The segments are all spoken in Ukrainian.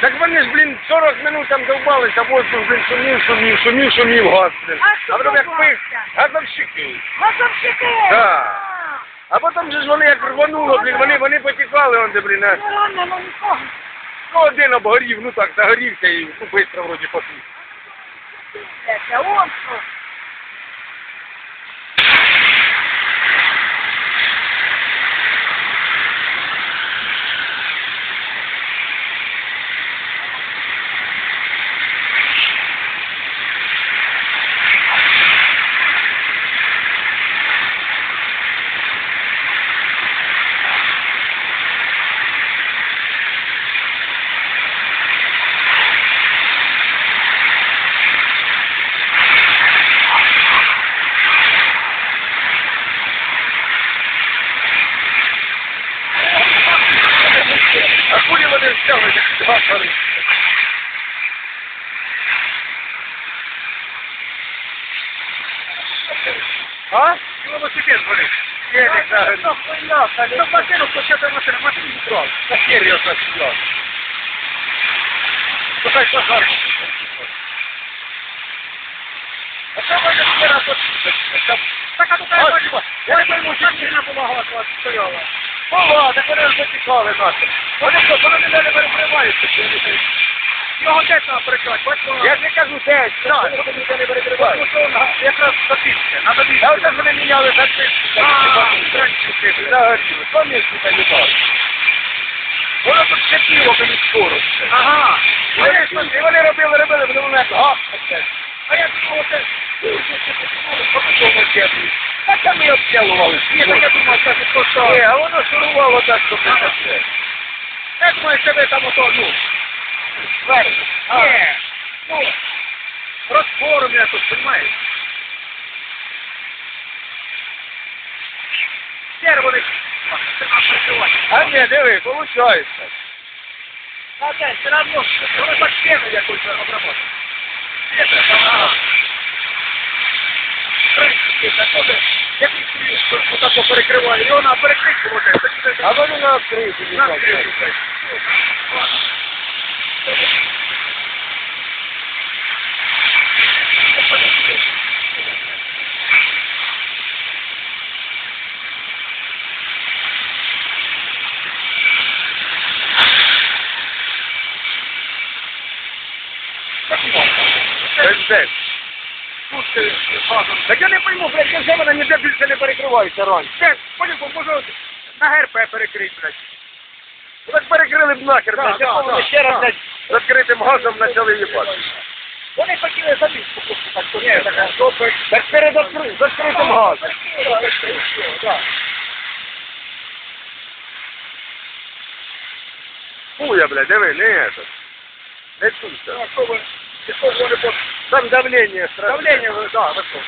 Так вони ж, блін, 40 минут там довбалися, воздух, блін, шумів, шумів, шумів, шумів газ, блін. А потім як пих, газовщики. Газовщики! Да. А потім же ж вони як рвануло, блін, вони, вони потікали, он де, блін, а. Не ранено нікого. Ну, один обгорів, ну так, загорівся і ну, швидко вроді потік. Це он що. Взяли, шари. А? Велосипед горить. Елік загорів. Ну, машину, почати машину, машину не брав. На серйозно сюди. Слухай, пожар. А вони ще раз от... Так, а тут я бачу, я пойму, що машина була стояла. Була, так вони ж затікали наші. Вони що, вони мене не перекриваються. Його де треба перекривати? Бачимо. Я ж не кажу, де, так, вони ніде не перекривають. Якраз статичне, на статичне. А оце ж вони міняли статичне. Загоріли, два місяці літали. Воно тут чепіло мені скорості. Ага. Вони, вони робили, робили, вони мене гап. А я думав, це... Так там і обтягували. Ні, так я думав, і просто... Ні, а воно шурувало так, що це все. Я думаю, що ви там ото, ну... Зверху. Ні. Ну, розформлення тут, розумієш? Тепер вони... А ні, диви, виходить. А де, все одно, воно так стіну якусь обработать. Ага. Як отако перекриває, і вона перекрити може. А вони на відкриту. На відкриту. Президент. Так я не пойму, блядь, як же вона ніде більше не перекривається раніше. Це, по-любому, може, на ГРП перекрити, блядь. Ну, Так перекрили б нахер, блядь, да, вони да, ще раз, да. блядь, з відкритим газом почали їбати. Вони хотіли завіску так що Ні, так, так перед відкри- з відкритим газом. Хуя, блядь, диви, не это. Не туся. Там давление страшне. Давлення, да, високе.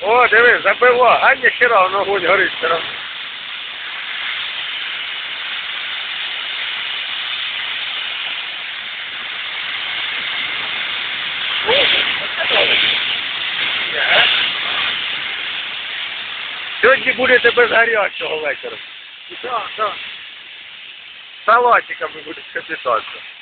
О, диви, забила, а ніхера, воно огонь горить все равно. Сьогодні будете без гарячого вечора. Так, так. Салатиками будете питатися.